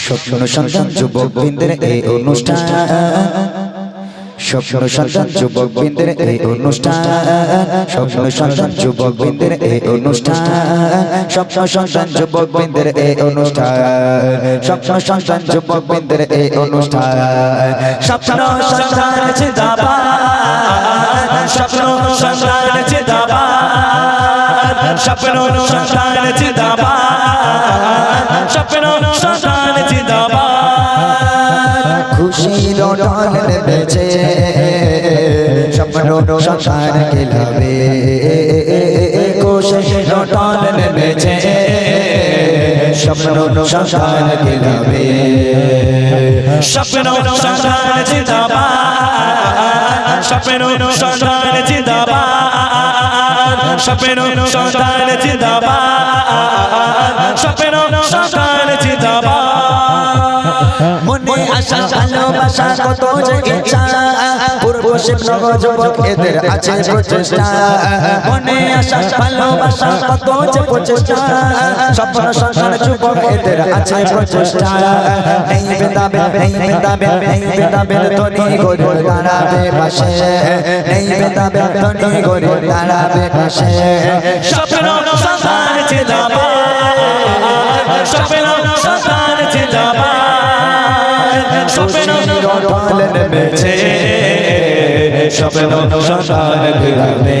স্বপ্ন সন্তান যুবক খেলাবে খুশির ডল নেমেছে স্বপ্ন সন্তান খেলাবে স্বপ্ন সন্তান জিন্দাবাদ স্বপ্ন সন্তান জিন্দাবাদ স্বপ্ন সন্তান জিন্দাবাদ স্বপ্ন সন্তান ভালোবাসা কত যে ইচ্ছা। পূর্ব শিক্ষক যুবক এদের আছে প্রচেষ্টা। মনে আশা, ভালোবাসা কত যে প্রচেষ্টা। স্বপ্ন সন্তান যুবক এদের আছে প্রচেষ্টা। এই বেদাবে এই বেদাবে এই বেদাবে তনি গরু দাঁড়াবে পাশে। এই বেদাবে তনি গরু দাঁড়াবে পাশে। স্বপ্ন সন্তান জিন্দাবাদ। স্বপ্ন সন্তান স্বপ্ন ডল নেমেছে স্বপ্ন সন্তান ঘিরাবে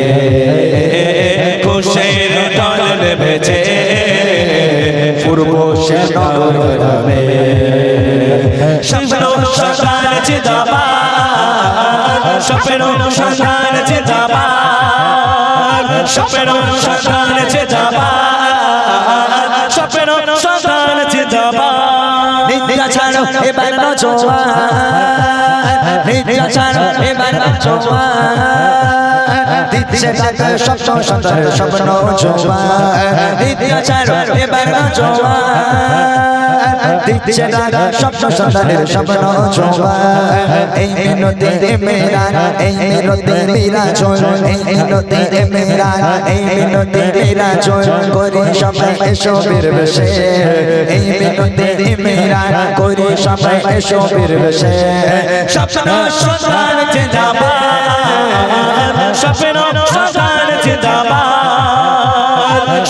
খুশির ডল নেমেছে পূর্ব সে নগর ঘিরাবে স্বপ্ন সন্তান জিন্দাবাদ, স্বপ্ন সন্তান জিন্দাবাদ, স্বপ্ন ছাড়ো এবার নজওয়ান নিত্য ছাড়ো এবার নজওয়ান দিচ্ছে টাকা স্বপ্ন সন্তান স্বপ্ন জোয়ান নিত্য ছাড়ো এবার নজওয়ান দিচ্ছে টাকা স্বপ্ন সন্তানের স্বপ্ন জোয়ান এই মিনতি মেরান এই মিনতি এই মিনতি মেরান এই মিনতি করি সবাই বেশে। এই মিনতি করি সবাই এসো বীর বেশে। স্বপ্ন সন্তান জিন্দাবাদ। স্বপ্ন সন্তান জিন্দাবাদ।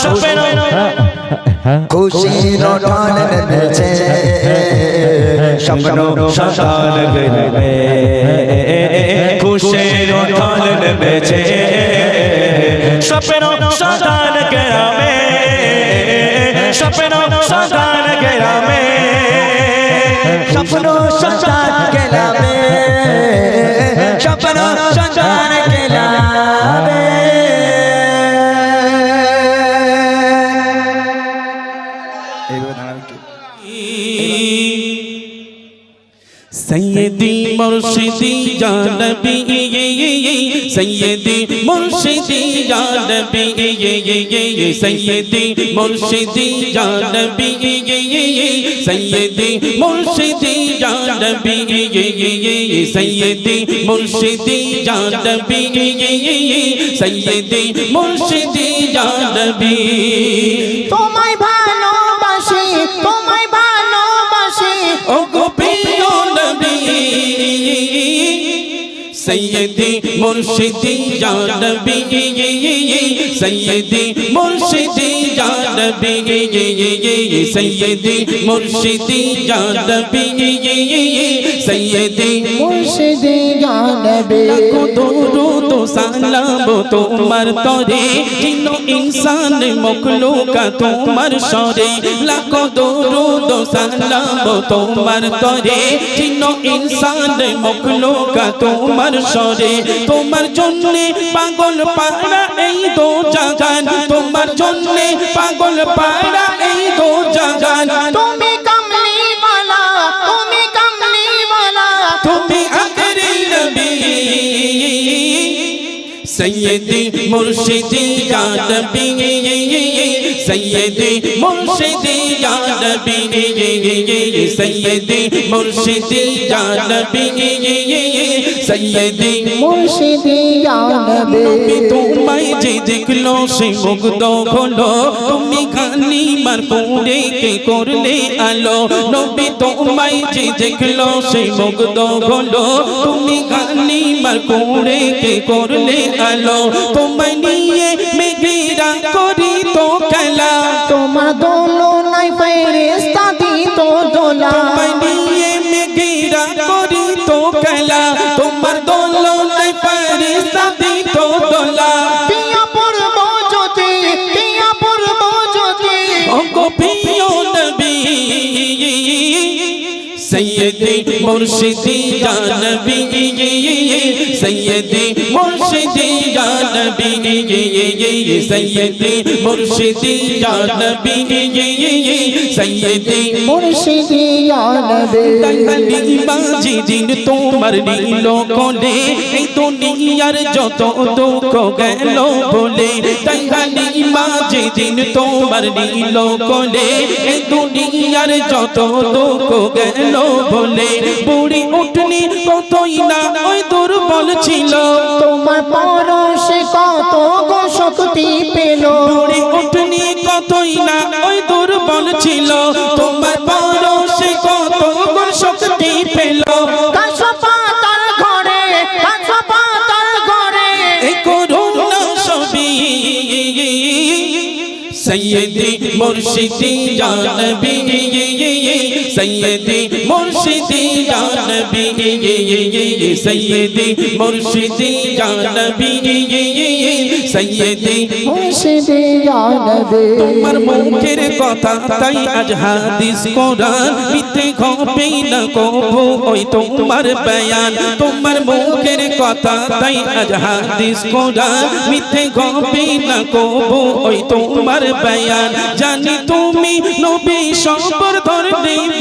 স্বপ্ন খুশির ঢল নেমেছে। স্বপ্ন সন্তান গেলে খুশির ঢল নেমেছে। স্বপ্ন সন্তান গ্রামে স্বপ্ন সন্তান গ্রামে স্বপ্ন সন্তান গ্রামে সৈয়দি মুর্শিদি জানবি সৈয়দি মুর্শিদি জানবি সৈয়দি মুর্শিদি জানবি সৈয়দি মুর্শিদি জানবি সৈয়দি মুর্শিদি জানবি সৈয়দি মুর্শিদি জানবি সৈয়দি মুর্শিদি জানবি সৈয়দি মুর্শিদি জানবি সৈয়দি মুর্শিদি জানবি সৈয়দি মুর্শিদি জানবি ও সালাম তোমার তরে, জিন ইনসান মখলুকা তোমার সরে। লাখো দরুদ সালাম তোমার তরে, জিন ইনসান মখলুকা তোমার সরে। তোমার জন্য পাগল পাড়া এই দো জাগান, তোমার জন্য পাগল পাড়া এই দো জাগান। সৈয়দি মুর্শিদি জানবি সৈয়দি মুর্শিদি ইয়া নবী সৈয়দি মুর্শিদি ইয়া নবী সৈয়দি মুর্শিদি নবী নবী তোমায় যে দেখল সে মুগ্ধ হলো। তুমি খানি মার পুরে কে করলে আলো? নবী তোমায় যে দেখল সে মুগ্ধ হলো। তুমি খানি মার পুরে কে করলে আলো। তোমায় سیدی مرشدی یا نبی سیدی নবী সৈয়দি মুর্শিদি ইয়া নবী সৈয়দি মুর্শিদি নবী তাইহালি বাজি দিন তোমার নীল কোলে এই দুনিয়ার যত দুঃখ গেল বলে তাইহালি বাজি দিন তোমার নীল কোলে এই দুনিয়ার যত দুঃখ গেল বলে বুড়ি উঠনি কতই না মুর্শিদি জানবি সৈয়দি মুর্শিদি ইয়া নবী সৈয়দি মুর্শিদি ইয়া নবী সৈয়দি মুর্শিদি নবী তোমার মুখের কথা তাই আজ হাদিস কোরআন মিথ্যে হবে না কবু ওই তোমার বয়ান তোমার মুখের কথা তাই আজ হাদিস কোরআন মিথ্যে হবে না কবু ওই তোমার বয়ান জানি তুমি নবী সম্পর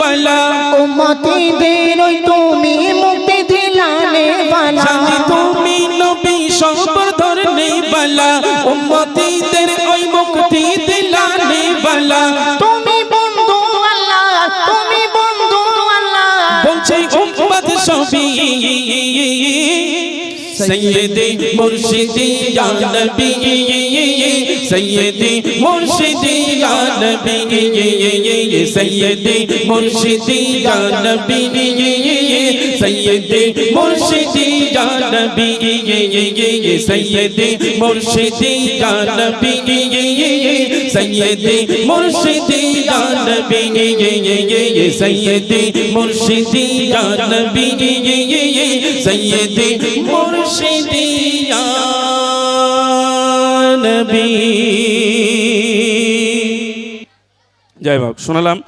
ধরতে বালা। উম্মতিদের ওই তুমি মুক্তি দিলানে বালা। জানি তুমি নবী সম্পর ধরতে বালা। উম্মতিদের ওই মুক্তি দিলানে বালা। তুমি বন্ধু আল্লাহ তুমি বন্ধু আল্লাহ। বলছে উম্মত সবই। সৈয়দি মুর্শিদি ইয়া নবী। সৈয়দি মুর্শিদি ইয়া নবী সৈয়দি মুর্শিদি ইয়া নবী সৈয়দি মুর্শিদি ইয়া নবী সৈয়দি মুর্শিদি ইয়া নবী সৈয়দি মুর্শিদি ইয়া নবী সৈয়দি মুর্শিদি ইয়া নবী সৈয়দি মুর্শিদি নবী যাই হোক শোনালাম।